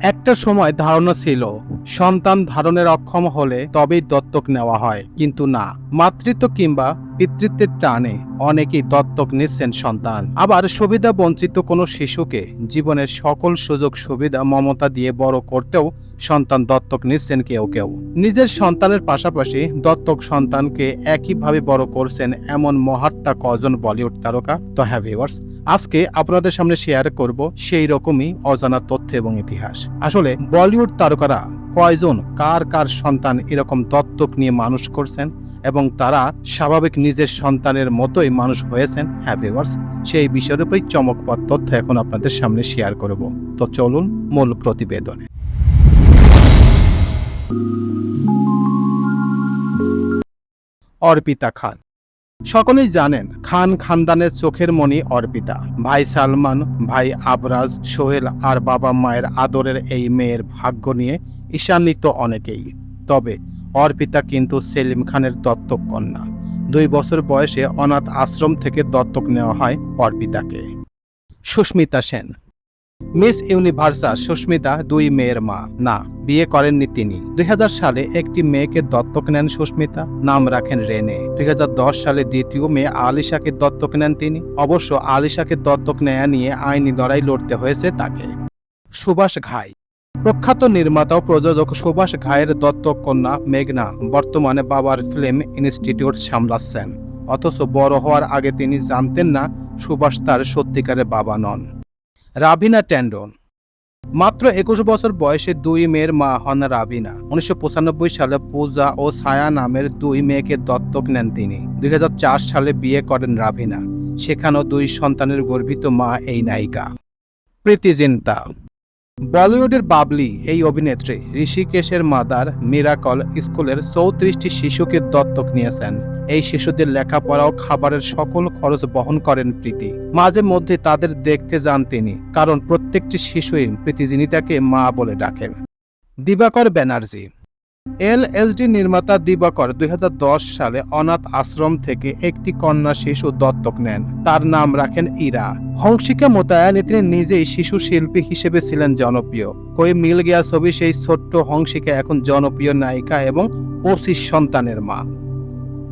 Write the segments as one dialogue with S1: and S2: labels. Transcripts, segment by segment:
S1: একটা সময় ধারণা ছিল, সন্তান ধারণের অক্ষম হলে তবেই দত্তক নেওয়া হয়। কিন্তু না, মাতৃত্ব কিংবা পিতৃত্বের টানে অনেকেই দত্তক নিচ্ছেন সন্তান। আবার সুবিধা বঞ্চিত কোনো শিশুকে জীবনের সকল সুযোগ সুবিধা মমতা দিয়ে বড় করতেও সন্তান দত্তক নিচ্ছেন কেউ কেউ। নিজের সন্তানের পাশাপাশি দত্তক সন্তানকে একইভাবে বড় করছেন এমন মহাত্মা কজন বলিউড তারকা? তো হ্যাঁ ভিউয়ার্স আজকে আপনাদের সামনে শেয়ার করব সেই রকমই অজানা তথ্য এবং ইতিহাস। আসলে বলিউড তারকারা কয়জন, কার কার সন্তান এরকম দত্তক নিয়ে মানুষ করছেন এবং তারা স্বাভাবিক নিজের সন্তানের মতোই মানুষ হয়েছেন? হ্যাঁ ভিউয়ার্স সেই বিষয়ের উপরই চমকপ্রদ তথ্য এখন আপনাদের সামনে শেয়ার করব। তো চলুন মূল প্রতিবেদনে। অর্পিতা খান। সকলেই জানেন খান খানদানের চোখের মণি অর্পিতা। ভাই সালমান, ভাই আবরাজ, সোহেল আর বাবা মায়ের আদরের এই মেয়ের ভাগ্য নিয়ে ঈশান্বিত অনেকেই। তবে অর্পিতা কিন্তু সেলিম খানের দত্তক কন্যা। দুই বছর বয়সে অনাথ আশ্রম থেকে দত্তক নেওয়া হয় অর্পিতাকে। সুস্মিতা সেন। মিস ইউনিভার্সাল সুস্মিতা দুই মেয়ের মা। না বিয়ে করেননি তিনি। দুই হাজার সালে একটি মেয়েকে দত্তক নেন সুস্মিতা, নাম রাখেন রেনে। দুই হাজার দশ সালে দ্বিতীয় মেয়ে আলিশাকে দত্তক নেন তিনি। অবশ্য আলিশাকে দত্তক নেয়া নিয়ে আইনি লড়াই লড়তে হয়েছে তাকে। সুভাষ ঘাই। প্রখ্যাত নির্মাতা ও প্রযোজক সুভাষ ঘায়ের দত্তক কন্যা মেঘনা বর্তমানে বাবার ফিল্ম ইনস্টিটিউট সামলাচ্ছেন। অথচ বড় হওয়ার আগে তিনি জানতেন না সুভাষ তার সত্যিকারের বাবা নন। রাভিনা ট্যান্ডন মাত্র একুশ বছর বয়সে দুই মেয়ের মা হন রাবিনা। উনিশশো পঁচানব্বই সালে পূজা ও ছায়া নামের দুই মেয়েকে দত্তক নেন তিনি। দুই হাজার চার সালে বিয়ে করেন রাবিনা। সেখানেও দুই সন্তানের গর্বিত মা এই নায়িকা। প্রীতি জিন্তা। বলিউডের বাবলি এই অভিনেত্রী ঋষিকেশের মাদার মিরাকল স্কুলের চৌত্রিশটি শিশুকে দত্তক নিয়েছেন। এই শিশুদের লেখাপড়া ও খাবারের সকল খরচ বহন করেন প্রীতি। মাঝে মধ্যে তাদের দেখতে যান তিনি, কারণ প্রত্যেকটি শিশুই প্রীতিজিনিতাকে মা বলে ডাকেন। দিবাকর ব্যানার্জি এলএসডি নির্মাতা দিবাকর দুই হাজার দশ সালে অনাথ আশ্রম থেকে একটি কন্যা শিশু দত্তক নেন। তার নাম রাখেন ইরা। হংসিকা মোতায়ানি তিনি নিজেই শিশু শিল্পী হিসেবে ছিলেন জনপ্রিয়। কই মিল গিয়া ছবি সেই ছোট্ট হংসিকা এখন জনপ্রিয় নায়িকা এবং পঁচিশ সন্তানের মা।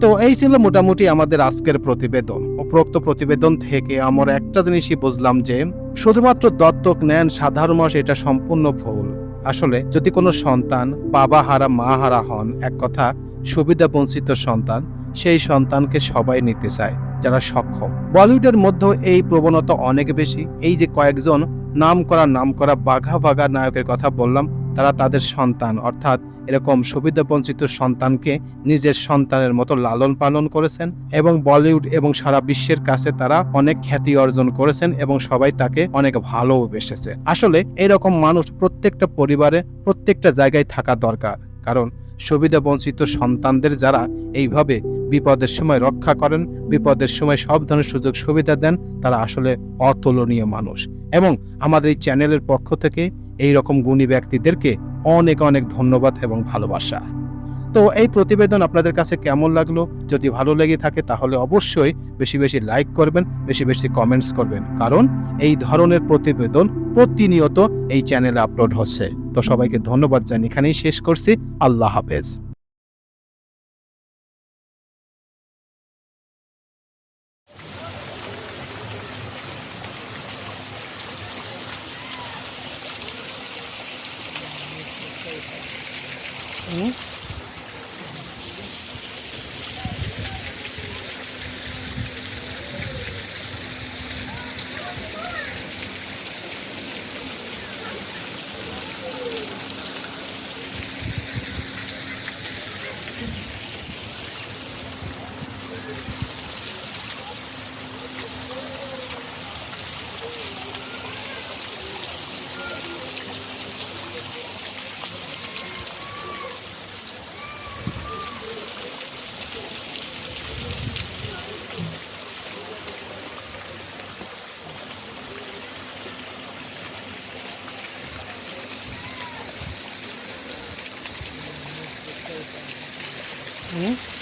S1: তো এই ছিল মোটামুটি আমাদের আজকের প্রতিবেদন। উপরোক্ত প্রতিবেদন থেকে আমরা একটা জিনিসই বুঝলাম যে, শুধুমাত্র দত্তক নেন সাধারণ মানুষ, এটা সম্পূর্ণ ভুল। আসলে যদি কোনো সন্তান বাবা হারা, মা হারা হন, এক কথা, সুবিধা বঞ্চিত সন্তান, সেই সন্তানকে সবাই নিতে চায়, যারা সক্ষম। বলিউডের মধ্যেও এই প্রবণতা অনেক বেশি। এই যে কয়েকজন নাম করা নাম করা বাঘা বাঘা নায়কের কথা বললাম, তারা তাদের সন্তান, অর্থাৎ এরকম সুবিধা বঞ্চিত সন্তানকে নিজের সন্তানের মতো লালন পালন করেছেন এবং বলিউড এবং সারা বিশ্বের কাছে তারা অনেক খ্যাতি অর্জন করেছেন এবং সবাই তাকে অনেক ভালোবেসেছে আসলে এরকম মানুষ প্রত্যেকটা পরিবারে প্রত্যেকটা জায়গায় থাকা দরকার। কারণ সুবিধা বঞ্চিত সন্তানদের যারা এইভাবে বিপদের সময় রক্ষা করেন, বিপদের সময় সব ধরনের সুযোগ সুবিধা দেন, তারা আসলে অতুলনীয় মানুষ। এবং আমাদের এই চ্যানেলের পক্ষ থেকে এই রকম গুণী ব্যক্তিদেরকে অনেক অনেক ধন্যবাদ এবং ভালোবাসা। তো এই প্রতিবেদন আপনাদের কাছে কেমন লাগল? যদি ভালো লেগে থাকে তাহলে অবশ্যই বেশি বেশি লাইক করবেন, বেশি বেশি কমেন্টস করবেন। কারণ এই ধরনের প্রতিবেদন প্রতিনিয়ত এই চ্যানেলে আপলোড হচ্ছে। তো সবাইকে ধন্যবাদ জানি এখানেই শেষ করছি। আল্লাহ হাফেজ। 이렇게 嗯。